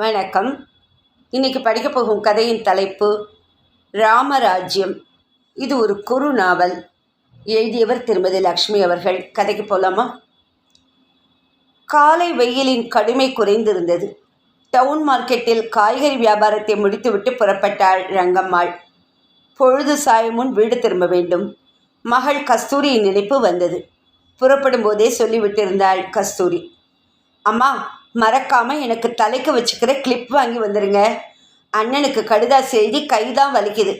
வணக்கம். இன்னைக்கு படிக்க போகும் கதையின் தலைப்பு ராமராஜ்யம். இது ஒரு குறு நாவல். எழுதியவர் திருமதி லக்ஷ்மி அவர்கள். கதைக்கு போகலாமா காலை வெயிலின் கடுமை குறைந்திருந்தது. டவுன் மார்க்கெட்டில் காய்கறி வியாபாரத்தை முடித்துவிட்டு புறப்பட்டாள் ரங்கம்மாள். பொழுது சாயும் முன் வீடு திரும்ப வேண்டும். மகள் கஸ்தூரியின் நினைப்பு வந்தது. புறப்படும் போதே சொல்லிவிட்டிருந்தாள் கஸ்தூரி. அம்மா மறக்காமல் எனக்கு தலைக்கு வச்சுக்கிற கிளிப் வாங்கி வந்துடுங்க அண்ணனுக்கு கடுதா செய்தி கை தான் வலிக்குது.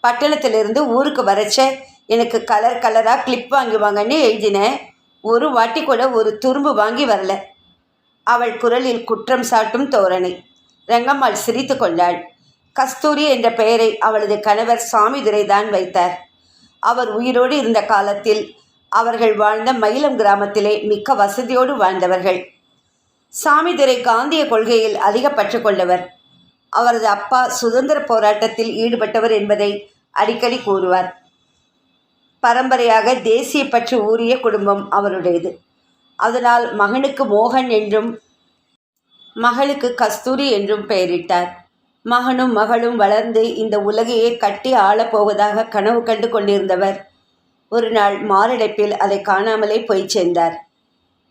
பட்டணத்திலிருந்து ஊருக்கு வரச்ச எனக்கு கலர் கலராக கிளிப் வாங்கி வாங்கன்னு எழுதினேன் ஒரு வாட்டி கூட ஒரு துரும்பு வாங்கி வரல. அவள் குரலில் குற்றம் சாட்டும் தோரணை. ரங்கம்மாள் சிரித்து கொண்டாள். கஸ்தூரி என்ற பெயரை அவளது கணவர் சாமிதுரை தான் வைத்தார். அவர் உயிரோடு இருந்த காலத்தில் அவர்கள் வாழ்ந்த மயிலம் கிராமத்திலே மிக்க வசதியோடு வாழ்ந்தவர்கள். சாமிதுரை காந்திய கொள்கையில் அதிக பற்று கொண்டவர். அவரது அப்பா சுதந்திர போராட்டத்தில் ஈடுபட்டவர் என்பதை அடிக்கடி கூறுவார். பரம்பரையாக தேசிய பற்று ஊறிய குடும்பம் அவருடையது. அதனால் மகனுக்கு மோகன் என்றும் மகளுக்கு கஸ்தூரி என்றும் பெயரிட்டார். மகனும் மகளும் வளர்ந்து இந்த உலகையே கட்டி ஆளப்போவதாக கனவு கண்டு கொண்டிருந்தவர். ஒரு நாள் மாரடைப்பில் அதை காணாமலே போய் சேர்ந்தார்.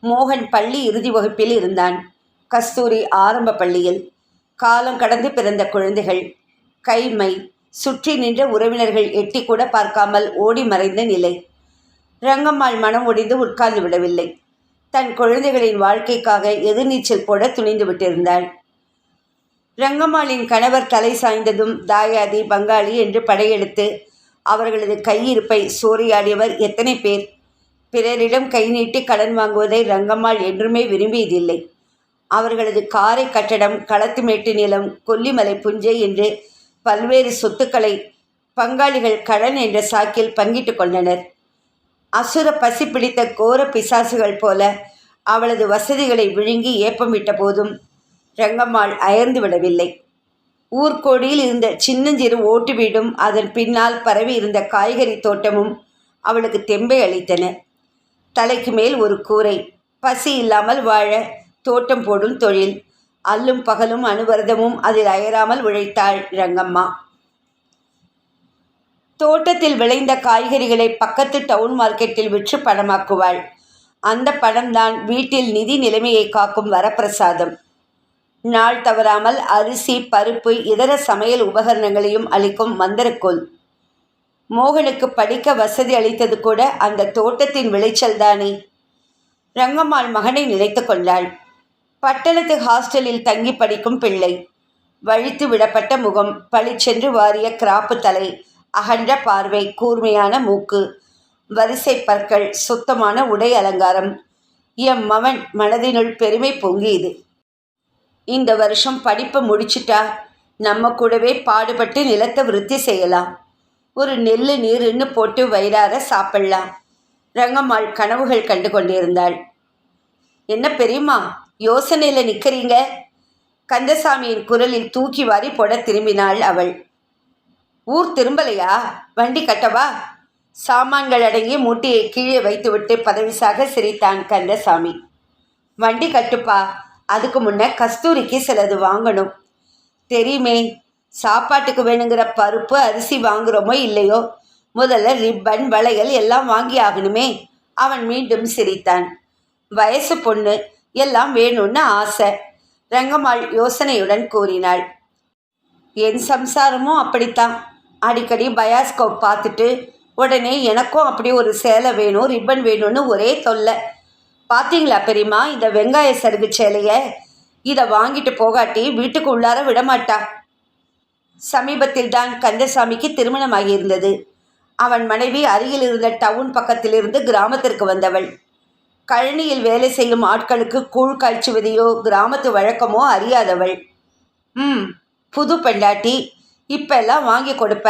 மோகன் பள்ளி இறுதி வகுப்பில் இருந்தான். கஸ்தூரி ஆரம்ப பள்ளியில் காலம் கடந்து பிறந்த குழந்தைகள். கைமை சுற்றி நின்ற உறவினர்கள் எட்டி கூட பார்க்காமல் ஓடி மறைந்த நிலை. ரங்கம்மாள் மனம் ஒடிந்து உட்கார்ந்து விடவில்லை. தன் குழந்தைகளின் வாழ்க்கைக்காக எதிர்நீச்சல் போட துணிந்து விட்டிருந்தாள். ரங்கம்மாளின் கணவர் தலை சாய்ந்ததும் தாயாதி பங்காளி என்று படையெடுத்து அவர்களது கையிருப்பை சூறையாடியவர் எத்தனை பேர்? பிறரிடம் கை நீட்டி கடன் வாங்குவதை ரங்கம்மாள் என்றுமே விரும்பியதில்லை. அவர்களது காரை கட்டடம் களத்துமேட்டு நிலம் கொல்லிமலை புஞ்சை என்று பல்வேறு சொத்துக்களை பங்காளிகள் கடன் என்ற சாக்கில் பங்கிட்டு கொண்டனர். அசுர பசி பிடித்த கோர பிசாசுகள் போல அவளது வசதிகளை விழுங்கி ஏப்பமிட்ட போதும் ரங்கம்மாள் அயர்ந்து விடவில்லை. ஊர்கோடியில் இருந்த சின்னஞ்சிறு ஓட்டு வீடும் அதன் பின்னால் பரவி இருந்த காய்கறி தோட்டமும் அவளுக்கு தெம்பை அளித்தன. தலைக்கு மேல் ஒரு கூரை. பசி இல்லாமல் வாழ தோட்டம் போடும் தொழில். அல்லும் பகலும் அனுவரதமும் அதில் அயராமல் உழைத்தாள் ரங்கம்மா. தோட்டத்தில் விளைந்த காய்கறிகளை பக்கத்து டவுன் மார்க்கெட்டில் விற்று பணமாக்குவாள். அந்த பணம்தான் வீட்டில் நிதி நிலைமையை காக்கும் வரப்பிரசாதம். நாள் தவறாமல் அரிசி பருப்பு இதர சமையல் உபகரணங்களையும் அளிக்கும் மந்திரக்கோள். மோகனுக்கு படிக்க வசதி அளித்தது கூட அந்த தோட்டத்தின் விளைச்சல் தானே? ரங்கம்மாள் மகனை நினைத்து கொண்டாள். பட்டணத்து ஹாஸ்டலில் தங்கி படிக்கும் பிள்ளை. வழித்து விடப்பட்ட முகம். பளிச்சென்று வாரிய கிராப்பு தலை. அகன்ற பார்வை. கூர்மையான மூக்கு. வரிசை பற்கள். சுத்தமான உடை அலங்காரம். எம் மவன் மனதினுள் பெருமை பொங்கியது. இந்த வருஷம் படிப்பை முடிச்சிட்டா நம்ம கூடவே பாடுபட்டு நிலத்தை விருத்தி செய்யலாம். ஒரு நெல் நீருன்னு போட்டு வயிறார சாப்பிடலாம். ரங்கம்மாள் கனவுகள் கண்டு கொண்டிருந்தாள். என்ன பெரியம்மா யோசனையில் நிற்கிறீங்க கந்தசாமியின் குரலில் தூக்கி வாரி போட திரும்பினாள் அவள். ஊர் திரும்பலையா? வண்டி கட்டவா? சாமான்கள் அடங்கி மூட்டையை கீழே வைத்துவிட்டு பதவிசாக சிரித்தான் கந்தசாமி. வண்டி கட்டுப்பா அதுக்கு முன்ன கஸ்தூரிக்கு சிலது வாங்கணும். தெரியுமே சாப்பாட்டுக்கு வேணுங்கிற பருப்பு அரிசி வாங்குகிறோமோ இல்லையோ? முதல்ல ரிப்பன் வளையல் எல்லாம் வாங்கி ஆகணுமே. அவன் மீண்டும் சிரித்தான். வயசு பொண்ணு எல்லாம் வேணும்னு ஆசை ரங்கம்மாள் யோசனையுடன் கூறினாள். என் சம்சாரமும் அப்படித்தான். அடிக்கடி பயாஸ்கோப் பார்த்துட்டு உடனே எனக்கும் அப்படி ஒரு சேலை வேணும் ரிப்பன் வேணும்னு ஒரே தொல்லை. பார்த்தீங்களா பெரியம்மா இந்த வெங்காய சருகு சேலையை? இதை வாங்கிட்டு போகாட்டி வீட்டுக்கு உள்ளார விடமாட்டா. சமீபத்தில் தான் கந்தசாமிக்கு திருமணமாகியிருந்தது. அவன் மனைவி அருகில் இருந்த டவுன் பக்கத்திலிருந்து கிராமத்திற்கு வந்தவள். கழனியில் வேலை செய்யும் ஆட்களுக்கு கூழ் காய்ச்சுவதையோ கிராமத்து வழக்கமோ அறியாதவள். ம் புது பெண்டாட்டி இப்பெல்லாம் வாங்கி கொடுப்ப.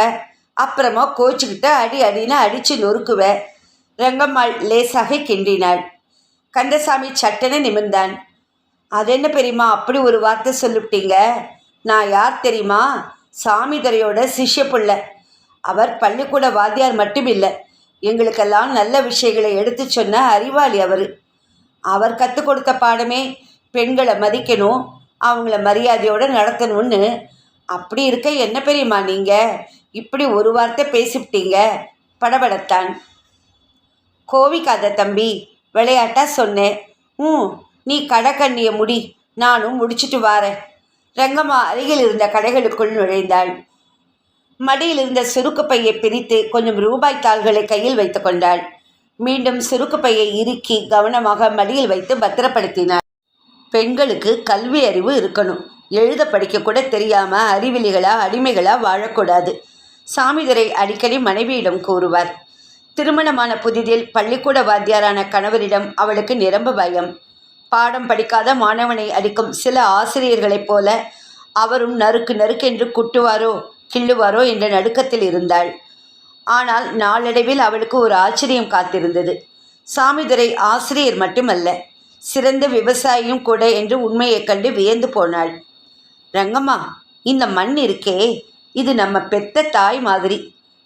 அப்புறமா கோச்சுக்கிட்ட அடி அடின்னு அடித்து நொறுக்குவ. ரங்கம்மாள் லேசாக கிண்டினாள். கந்தசாமி சட்டனை நிமிர்ந்தான். அது என்ன பெரியம்மா அப்படி ஒரு வார்த்தை சொல்லிவிட்டீங்க? நான் யார் தெரியுமா? சாமிதரையோட சிஷ்ய பிள்ளை. அவர் பள்ளிக்கூட வாத்தியார் மட்டும் இல்லை எங்களுக்கெல்லாம் நல்ல விஷயங்களை எடுத்து சொன்ன அறிவாளி அவர். அவர் கற்றுக் கொடுத்த பாடமே பெண்களை மதிக்கணும் அவங்கள மரியாதையோடு நடத்தணும்னு. அப்படி இருக்க என்ன பெரியம்மா நீங்கள் இப்படி ஒரு வார்த்தை பேசிவிட்டீங்க? படபடத்தான். கோவிக்காத தம்பி விளையாட்டா சொன்னேன். ம் நீ கடைக்கண்ணிய முடி நானும் முடிச்சிட்டு வாரேன். ரங்கம்மா அருகில் இருந்த கடைகளுக்குள் நுழைந்தாள். மடியில் இருந்த சுருக்குப்பையை பிரித்து கொஞ்சம் ரூபாய் தாள்களை கையில் வைத்து கொண்டாள். மீண்டும் சுருக்குப்பையை இறுக்கி கவனமாக மடியில் வைத்து பத்திரப்படுத்தினாள். பெண்களுக்கு கல்வி அறிவு இருக்கணும். எழுத படிக்க கூட தெரியாம அறிவிலிகளா அடிமைகளா வாழக்கூடாது. சாமிதுரை அடிக்கடி மனைவியிடம் கூறுவார். திருமணமான புதிதில் பள்ளிக்கூட வாத்தியாரான கணவரிடம் அவளுக்கு நிரம்ப பயம். பாடம் படிக்காத மாணவனை அடிக்கும் சில ஆசிரியர்களைப் போல அவரும் நறுக்கு நறுக்கென்று குட்டுவாரோ கிள்ளுவாரோ என்ற நடுக்கத்தில் இருந்தாள். ஆனால் நாளடைவில் அவளுக்கு ஒரு ஆச்சரியம் காத்திருந்தது. சாமிதுரை ஆசிரியர் மட்டுமல்ல சிறந்த விவசாயியும் கூட என்று உண்மையைக் கண்டு வியந்து போனாள். ரங்கம்மா இந்த மண் இருக்கே இது நம்ம பெத்த தாய் மாதிரி.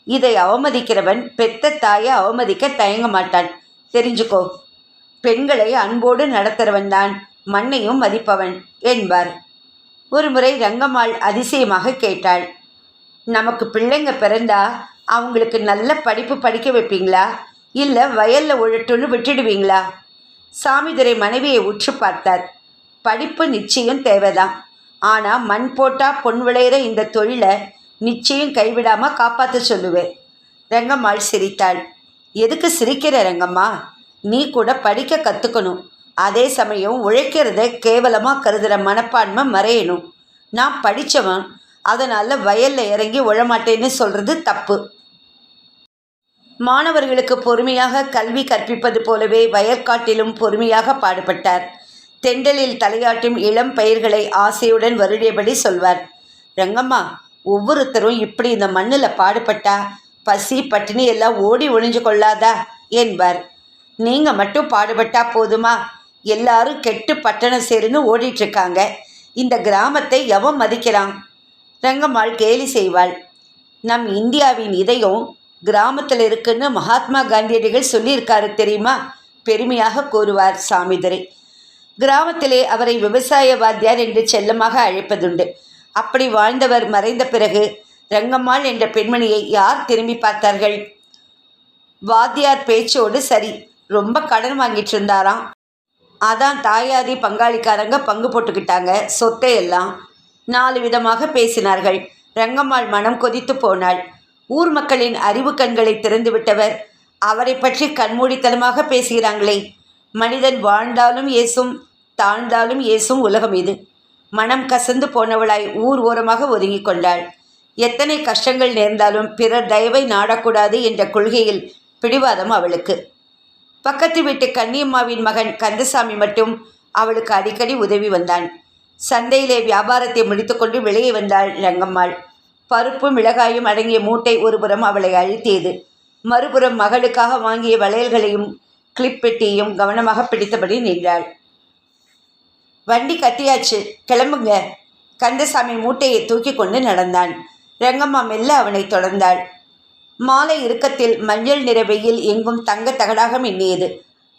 இதை அவமதிக்கிறவன் பெத்த தாயை அவமதிக்க தயங்க மாட்டான். தெரிஞ்சுக்கோ பெண்களை அன்போடு நடத்துறவன் தான். மண்ணையும் மதிப்பவன் என்பார். ஒருமுறை ரங்கம்மாள் அதிசயமாக கேட்டாள். நமக்கு பிள்ளைங்க பிறந்தா அவங்களுக்கு நல்ல படிப்பு படிக்க வைப்பீங்களா? இல்லை வயலில் உழட்டுன்னு விட்டுடுவீங்களா? சாமிதுரை மனைவியை உற்று பார்த்தார். படிப்பு நிச்சயம் தேவைதான். ஆனால் மண் போட்டால் பொன் விளையிற இந்த தொழிலை நிச்சயம் கைவிடாமல் காப்பாற்ற சொல்லுவேன். ரங்கம்மாள் சிரித்தாள். எதுக்கு சிரிக்கிற ரங்கம்மா? நீ கூட படிக்க கற்றுக்கணும் அதே சமயம் உழைக்கிறத கேவலமாக கருதுகிற மனப்பான்மை மறையணும். நான் படித்தவன் அதனால் வயலில் இறங்கி உழமாட்டேன்னு சொல்கிறது தப்பு. மாணவர்களுக்கு பொறுமையாக கல்வி கற்பிப்பது போலவே வயற்காட்டிலும் பொறுமையாக பாடுபட்டார். தெண்டலில் தலையாட்டும் இளம் பயிர்களை ஆசையுடன் வருடியபடி சொல்வார். ரங்கம்மா ஒவ்வொருத்தரும் இப்படி இந்த மண்ணில் பாடுபட்டா பசி பட்டினி எல்லாம் ஓடி ஒளிஞ்சு கொள்ளாதா? என்பார். நீங்கள் மட்டும் பாடுபட்டா போதுமா? எல்லாரும் கெட்டு பட்டணம் சேருன்னு ஓடிட்டு இருக்காங்க இந்த கிராமத்தை எவன் மதிக்கிறான்? ரங்கம்மாள் கேலி செய்வாள். நம் இந்தியாவின் இதயம் கிராமத்தில் இருக்குன்னு மகாத்மா காந்தியடிகள் சொல்லியிருக்காரு தெரியுமா? பெருமையாக கூறுவார் சாமிதுரை. கிராமத்திலே அவரை விவசாய வாத்தியார் என்று செல்லமாக அழைப்பதுண்டு. அப்படி வாழ்ந்தவர் மறைந்த பிறகு ரங்கம்மாள் என்ற பெண்மணியை யார் திரும்பி பார்த்தார்கள்? வாத்தியார் பேச்சோடு சரி. ரொம்ப கடன் வாங்கிட்டு இருந்தாராம். அதான் தாயாதி பங்காளிக்காரங்க பங்கு போட்டுக்கிட்டாங்க சொத்தை எல்லாம். நாலு விதமாக பேசினார்கள். ரங்கம்மாள் மனம் கொதித்து போனாள். ஊர் மக்களின் அறிவு கண்களை திறந்துவிட்டவர் அவரை பற்றி கண்மூடித்தனமாக பேசுகிறாங்களே. மனிதன் வாழ்ந்தாலும் ஏசும் தாழ்ந்தாலும் ஏசும் உலகம் இது. மனம் கசந்து போனவளாய் ஊர் ஓரமாக ஒதுங்கி கொண்டாள். எத்தனை கஷ்டங்கள் நேர்ந்தாலும் பிறர் தயவை நாடக்கூடாது என்ற கொள்கையில் பிடிவாதம் அவளுக்கு. பக்கத்து வீட்டு கன்னியம்மாவின் மகன் கந்தசாமி மட்டும் அவளுக்கு அடிக்கடி உதவி வந்தான். சந்தையிலே வியாபாரத்தை முடித்துக்கொண்டு வெளியே வந்தாள் ரங்கம்மாள். பருப்பும் மிளகாயும் அடங்கிய மூட்டை ஒருபுறம் அவளை அழுத்தியது. மறுபுறம் மகளுக்காக வாங்கிய வளையல்களையும் கிளிப் பெட்டியையும் கவனமாக பிடித்தபடி நின்றாள். வண்டி கட்டியாச்சு கிளம்புங்க. கந்தசாமி மூட்டையை தூக்கி கொண்டு நடந்தான். ரங்கம்மா மெல்ல அவனை தொடர்ந்தாள். மாலை இறுக்கத்தில் மஞ்சள் நிற வெயில் எங்கும் தங்க தகடாக மின்னியது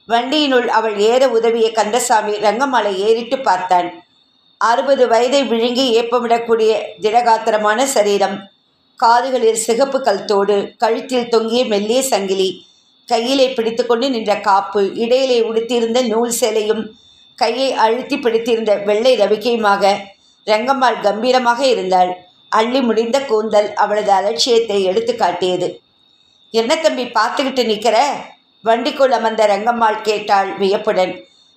வண்டியினுள் அவள் ஏற உதவிய கந்தசாமி ரங்கமாலை ஏறிட்டு பார்த்தான். அறுபது வயதை விழுங்கி ஏப்பமிடக்கூடிய திடகாத்திரமான சரீரம். காதுகளில் சிகப்பு கல்தோடு கழுத்தில் தொங்கிய மெல்லிய சங்கிலி கையிலே பிடித்துக்கொண்டு நின்ற காப்பு இடையிலே உடுத்தியிருந்த நூல் சேலையும் கையை அழுத்தி பிடித்திருந்த வெள்ளை ரவிக்கையுமாக ரங்கம்மாள் கம்பீரமாக இருந்தாள். அள்ளி முடிந்த கூந்தல் அவளது அலட்சியத்தை எடுத்து காட்டியது. என்ன தம்பி பார்த்துக்கிட்டு நிற்கிற வண்டிக்குள் அமர்ந்த ரங்கம்மாள் கேட்டாள் வியப்புடன்.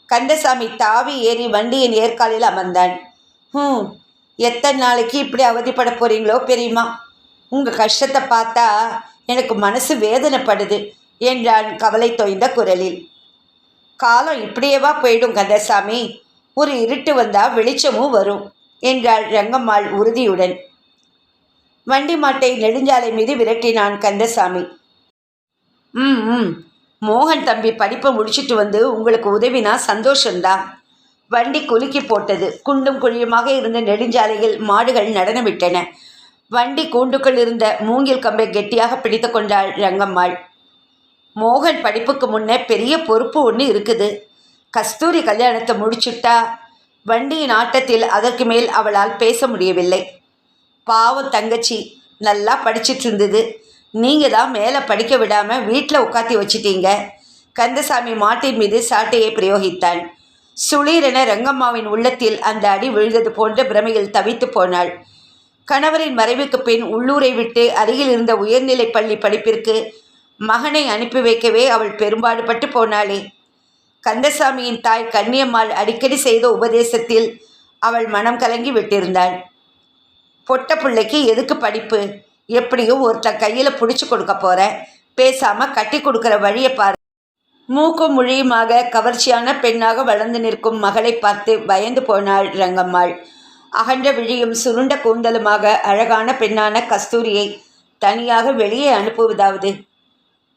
கந்தசாமி தாவி ஏறி வண்டியின் ஏற்காலில் அமர்ந்தான். ஹம் எத்தனை நாளைக்கு இப்படி அவதிப்பட போறீங்களோ பெரியமா உங்கள் கஷ்டத்தை பார்த்தா எனக்கு மனசு வேதனைப்படுது என்றான் கவலை தோய்ந்த குரலில். காலம் இப்படியேவா போயிடும் கந்தசாமி? ஒரு இருட்டு வந்தால் வெளிச்சமும் வரும் என்றாள் ரங்கம்மாள் உறுதியுடன். வண்டி மாட்டை நெடுஞ்சாலை மீது விரட்டினான் கந்தசாமி. ம் ம். மோகன் தம்பி படிப்பை முடிச்சிட்டு வந்து உங்களுக்கு உதவினா சந்தோஷந்தான் வண்டி குலுக்கி போட்டது. குண்டும் குழியுமாக இருந்த நெடுஞ்சாலையில் மாடுகள் நடனமிட்டன. வண்டி கூண்டுக்குள் இருந்த மூங்கில் கம்பை கெட்டியாக பிடித்து கொண்டாள் ரங்கம்மாள். மோகன் படிப்புக்கு முன்னே பெரிய பொறுப்பு ஒன்று இருக்குது. கஸ்தூரி கல்யாணத்தை முடிச்சுட்டா வண்டியின் ஆட்டத்தில் அதற்கு மேல் அவளால் பேச முடியவில்லை. பாவம் தங்கச்சி நல்லா படிச்சுட்டு இருந்தது நீங்கள் தான் மேலே படிக்க விடாமல் வீட்டில் உட்காத்தி வச்சிட்டீங்க. கந்தசாமி மாட்டின் மீது சாட்டையை பிரயோகித்தான். சுளீரென ரங்கம்மாவின் உள்ளத்தில் அந்த அடி விழுந்தது போன்ற பிரமையில் தவித்து போனாள். கணவரின் மறைவுக்கு பின் உள்ளூரை விட்டு அருகில் இருந்த உயர்நிலைப் பள்ளி படிப்பிற்கு மகனை அனுப்பி வைக்கவே அவள் பெரும்பாடுபட்டு போனாளே. கந்தசாமியின் தாய் கன்னியம்மாள் அடிக்கடி செய்த உபதேசத்தில் அவள் மனம் கலங்கி விட்டிருந்தாள். பொட்ட பிள்ளைக்கு எதுக்கு படிப்பு? எப்படியும் ஒருத்தன் கையில் பிடிச்சி கொடுக்க போகிற பேசாமல் கட்டி கொடுக்குற வழியை பாரு. மூக்கும் மொழியுமாக கவர்ச்சியான பெண்ணாக வளர்ந்து நிற்கும் மகளை பார்த்து பயந்து போனாள் ரங்கம்மாள். அகன்ற விழியும் சுருண்ட கூந்தலுமாக அழகான பெண்ணான கஸ்தூரியை தனியாக வெளியே அனுப்புவதாவது?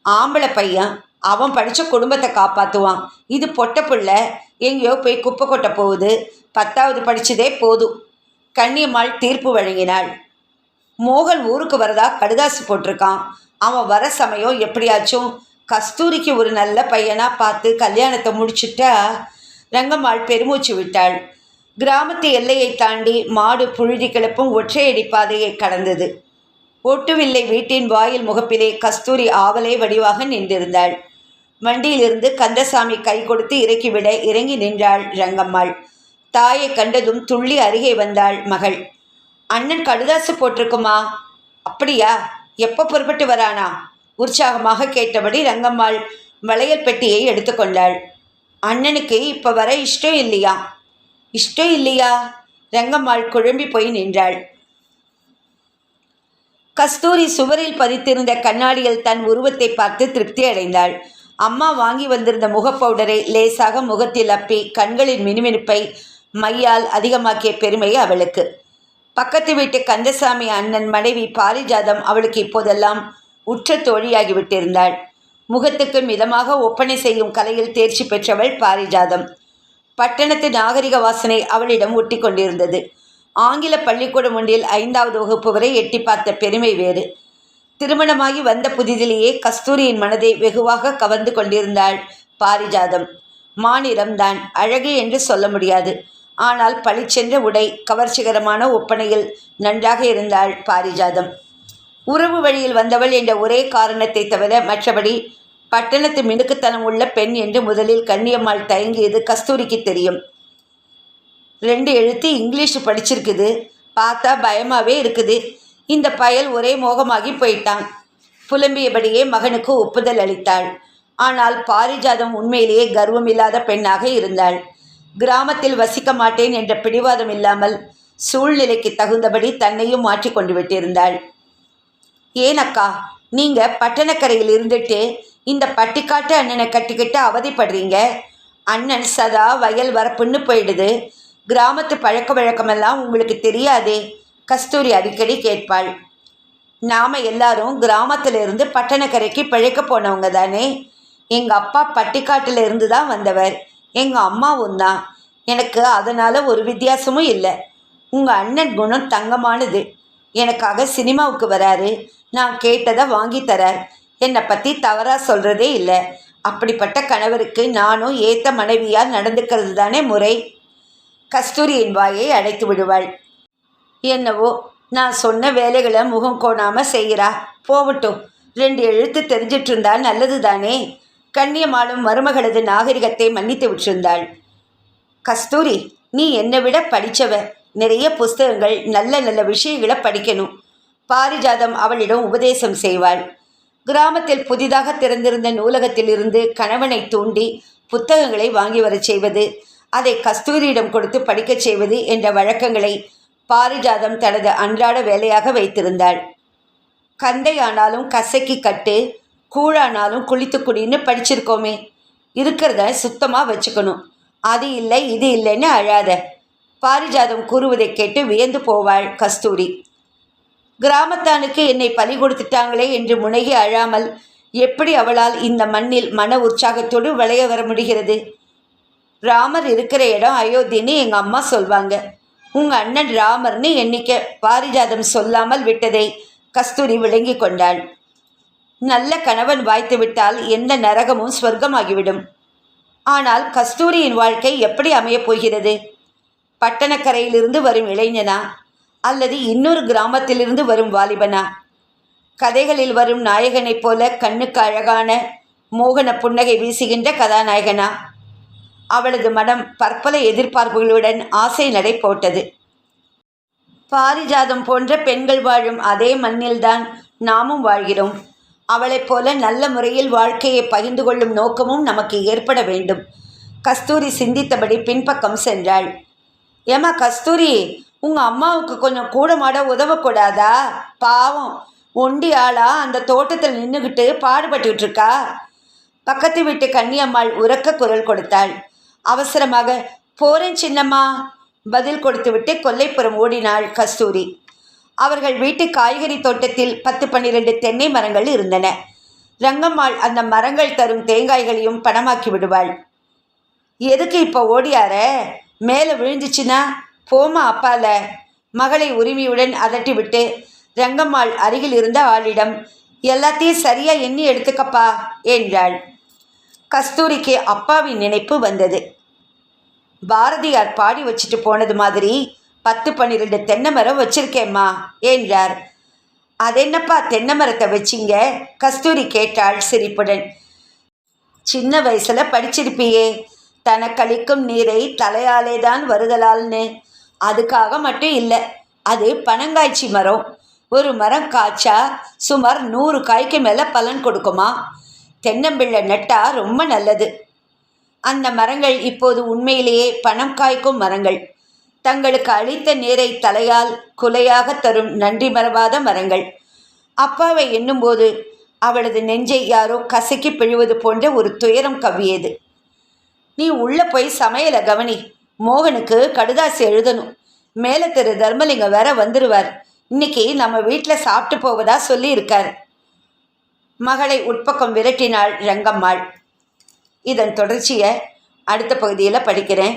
ஆம்பளை பையன் அவன் படித்த குடும்பத்தை காப்பாற்றுவான் இது பொட்ட பிள்ளை எங்கேயோ போய் குப்பை கொட்ட போகுது. பத்தாவது படித்ததே போதும். கண்ணியம்மாள் தீர்ப்பு வழங்கினாள். மோகன் ஊருக்கு வரதா கடுதாசி போட்டிருக்கான். அவன் வர சமயம் எப்படியாச்சும் கஸ்தூரிக்கு ஒரு நல்ல பையனாக பார்த்து கல்யாணத்தை முடிச்சுட்டா ரங்கம்மாள் பெருமூச்சு விட்டாள். கிராமத்து எல்லையை தாண்டி மாடு புழுதி கிளப்பும் ஒற்றையடி பாதையை கடந்தது. ஒட்டுவில்லை வீட்டின் வாயில் முகப்பிலே கஸ்தூரி ஆவலே வடிவாக நின்றிருந்தாள். வண்டியிலிருந்து கந்தசாமி கை கொடுத்து இறக்கிவிட இறங்கி நின்றாள் ரங்கம்மாள். தாயை கண்டதும் துள்ளி அருகே வந்தாள் மகள். அண்ணன் கடுதாசு போட்டிருக்குமா? அப்படியா? எப்போ புறப்பட்டு வரானா? உற்சாகமாக கேட்டபடி ரங்கம்மாள் வளையல் பெட்டியை எடுத்துக்கொண்டாள் அண்ணனுக்கு இப்போ வர இஷ்டம் இல்லையா? இஷ்டம் இல்லையா? ரங்கம்மாள் குழம்பி போய் நின்றாள். கஸ்தூரி சுவரில் பதித்திருந்த கண்ணாடியில் தன் உருவத்தை பார்த்து திருப்தி அடைந்தாள். அம்மா வாங்கி வந்திருந்த முகப்பவுடரை லேசாக முகத்தில் அப்பி கண்களின் மினுமினுப்பை மையால் அதிகமாக்கிய பெருமை அவளுக்கு. பக்கத்து வீட்டு கந்தசாமி அண்ணன் மனைவி பாரிஜாதம் அவளுக்கு இப்போதெல்லாம் உற்ற தோழியாகிவிட்டிருந்தாள். முகத்துக்கு மிதமாக ஒப்பனை செய்யும் கலையில் தேர்ச்சி பெற்றவள் பாரிஜாதம். பட்டணத்து நாகரிக வாசனை அவளிடம் ஒட்டி கொண்டிருந்தது ஆங்கில பள்ளிக்கூடம் ஒன்றில் ஐந்தாவது வகுப்பு வரை எட்டி பார்த்த பெருமை வேறு. திருமணமாகி வந்த புதிதிலேயே கஸ்தூரியின் மனதை வெகுவாக கவர்ந்து கொண்டிருந்தாள் பாரிஜாதம். மாநிலம்தான் அழகு என்று சொல்ல முடியாது. ஆனால் பளிச்சென்ற உடை கவர்ச்சிகரமான ஒப்பனையில் நன்றாக இருந்தாள் பாரிஜாதம். உறவு வழியில் வந்தவள் என்ற ஒரே காரணத்தை தவிர மற்றபடி பட்டணத்து மினுக்குத்தனம் உள்ள பெண் என்று முதலில் கண்ணியம்மாள் தயங்கியது கஸ்தூரிக்கு தெரியும். ரெண்டு எழுத்து இங்கிலீஷ் படிச்சிருக்குது. பார்த்தா பயமாகவே இருக்குது. இந்த பயல் ஒரே மோகமாகி போயிட்டான். புலம்பியபடியே மகனுக்கு ஒப்புதல் அளித்தாள். ஆனால் பாரிஜாதம் உண்மையிலேயே கர்வமில்லாத பெண்ணாக இருந்தாள். கிராமத்தில் வசிக்க மாட்டேன் என்ற பிடிவாதம் இல்லாமல் சூழ்நிலைக்கு தகுந்தபடி தன்னையும் மாற்றிக்கொண்டு விட்டிருந்தாள் ஏனக்கா நீங்கள் பட்டணக்கரையில் இருந்துட்டு இந்த பட்டிக்காட்டு அண்ணனை கட்டிக்கிட்டு அவதிப்படுறீங்க? அண்ணன் சதா வயல் வரப்புன்னு போயிடுது. கிராமத்து பழக்க வழக்கமெல்லாம் உங்களுக்கு தெரியாதே கஸ்தூரி அடிக்கடி கேட்பாள். நாம் எல்லாரும் கிராமத்திலிருந்து பட்டணக்கரைக்கு பிழைக்க போனவங்க தானே. எங்கள் அப்பா பட்டிக்காட்டில் இருந்து தான் வந்தவர். எங்கள் அம்மாவும் தான். எனக்கு அதனால் ஒரு வித்தியாசமும் இல்லை. உங்கள் அண்ணன் குணம் தங்கமானது. எனக்காக சினிமாவுக்கு வராரு. நான் கேட்டதை வாங்கி தரார். என்னை பற்றி தவறாக சொல்கிறதே இல்லை. அப்படிப்பட்ட கணவருக்கு நானும் ஏத்த மனைவியால் நடந்துக்கிறது தானே முறை. கஸ்தூரியின் வாயை அடைத்து விடுவாள். என்னவோ நான் சொன்ன வேலைகளை முகம் கோணாமல் செய்கிறா. போகட்டும். ரெண்டு எழுத்து தெரிஞ்சிட்டு இருந்தா நல்லது தானே. கண்ணியமாலும் மருமகளது நாகரிகத்தை மன்னித்து விட்டிருந்தாள். கஸ்தூரி நீ என்னை விட படித்தவ நிறைய புஸ்தகங்கள் நல்ல நல்ல விஷயங்களை படிக்கணும். பாரிஜாதம் அவளிடம் உபதேசம் செய்வாள். கிராமத்தில் புதிதாக திறந்திருந்த நூலகத்திலிருந்து கணவனை தூண்டி புத்தகங்களை வாங்கி வரச் செய்வது அதை கஸ்தூரியிடம் கொடுத்து படிக்கச் செய்வது என்ற வழக்கங்களை பாரிஜாதம் தனது அன்றாட வேலையாக வைத்திருந்தாள். கந்தையானாலும் கசக்கி கட்டு கூழானாலும் குளித்து குடின்னு படிச்சிருக்கோமே. இருக்கிறத சுத்தமாக வச்சுக்கணும். அது இல்லை இது இல்லைன்னு அழாத. பாரிஜாதம் கூறுவதை கேட்டு வியந்து போவாள் கஸ்தூரி. கிராமத்தானுக்கு என்னை பலி கொடுத்துட்டாங்களே என்று முனகி அழாமல் எப்படி அவளால் இந்த மண்ணில் மன உற்சாகத்தோடு விளைய வர முடிகிறது? ராமர் இருக்கிற இடம் அயோத்தின்னு எங்கள் அம்மா சொல்வாங்க. உங்கள் அண்ணன் ராமர்னு எண்ணிக்க பாரிஜாதம் சொல்லாமல் விட்டதை கஸ்தூரி விளங்கி கொண்டாள். நல்ல கணவன் வாய்த்து விட்டால் எந்த நரகமும் ஸ்வர்க்கமாகிவிடும். ஆனால் கஸ்தூரியின் வாழ்க்கை எப்படி அமையப் போகிறது? பட்டணக்கரையிலிருந்து வரும் இளைஞனா? அல்லது இன்னொரு கிராமத்திலிருந்து வரும் வாலிபனா? கதைகளில் வரும் நாயகனைப் போல கண்ணுக்கு அழகான மோகன புன்னகை வீசுகின்ற கதாநாயகனா? அவளது மனம் பற்பல எதிர்பார்ப்புகளுடன் ஆசை நடை போட்டது. பாரிஜாதம் போன்ற பெண்கள் வாழும் அதே மண்ணில்தான் நாமும் வாழ்கிறோம். அவளைப் போல நல்ல முறையில் வாழ்க்கையை பகிர்ந்து கொள்ளும் நோக்கமும் நமக்கு ஏற்பட வேண்டும். கஸ்தூரி சிந்தித்தபடி பின்பக்கம் சென்றாள். ஏம்மா கஸ்தூரி உங்கள் அம்மாவுக்கு கொஞ்சம் கூட மாட உதவக்கூடாதா? பாவம் ஒண்டி ஆளா அந்த தோட்டத்தில் நின்றுக்கிட்டு பாடுபட்டுக்கிட்டு இருக்கா பக்கத்து வீட்டு கன்னியம்மாள் உறக்க குரல் கொடுத்தாள். அவசரமாக போறேன் சின்னம்மா. பதில் கொடுத்துவிட்டு கொல்லைப்புறம் ஓடினாள் கஸ்தூரி. அவர்கள் வீட்டு காய்கறி தோட்டத்தில் பத்து பன்னிரண்டு தென்னை மரங்கள் இருந்தன. ரங்கம்மாள் அந்த மரங்கள் தரும் தேங்காய்களையும் பணமாக்கி விடுவாள். எதுக்கு இப்போ ஓடியார? மேலே விழுந்துச்சுன்னா போமா அப்பால. மகளை உரிமையுடன் அதட்டிவிட்டு ரங்கம்மாள் அருகில் இருந்த ஆளிடம் எல்லாத்தையும் சரியா எண்ணி எடுத்துக்கப்பா என்றாள். கஸ்தூரிக்கு அப்பாவின் நினைப்பு வந்தது. பாரதியார் பாடி வச்சுட்டு போனது மாதிரி பத்து பன்னிரெண்டு தென்னை மரம் வச்சிருக்கேம்மா என்றார். அதென்னப்பா தென்னை மரத்தை வச்சிங்க? கஸ்தூரி கேட்டாள் சிரிப்புடன். சின்ன வயசுல படிச்சிருப்பியே தனக்களிக்கும் நீரை தலையாலே தான் வருதலால்னு. அதுக்காக மட்டும் இல்லை அது பனங்காய்ச்சி மரம். ஒரு மரம் காய்ச்சா சுமார் நூறு காய்க்கு மேலே பலன் கொடுக்குமா? தென்னம்பிள்ளை நட்டா ரொம்ப நல்லது. அந்த மரங்கள் இப்போது உண்மையிலேயே பணம் காய்க்கும் மரங்கள். தங்களுக்கு அளித்த நீரை தலையால் குலையாக தரும் நன்றி மறவாத மரங்கள். அப்பாவை எண்ணும்போது அவளது நெஞ்சை யாரோ கசக்கி பிழிவது போன்ற ஒரு துயரம் கவ்வியது. நீ உள்ளே போய் சமையலை கவனி. மோகனுக்கு கடுதாசி எழுதணும். மேலே திரு தர்மலிங்கம் வேற வந்துடுவார் இன்னைக்கு நம்ம வீட்டில் சாப்பிட்டு போவதா சொல்லியிருக்கார். மகளை உட்பக்கம் விரட்டினாள் ரங்கம்மாள். இதன் தொடர்ச்சியை அடுத்த பகுதியில் படிக்கிறேன்.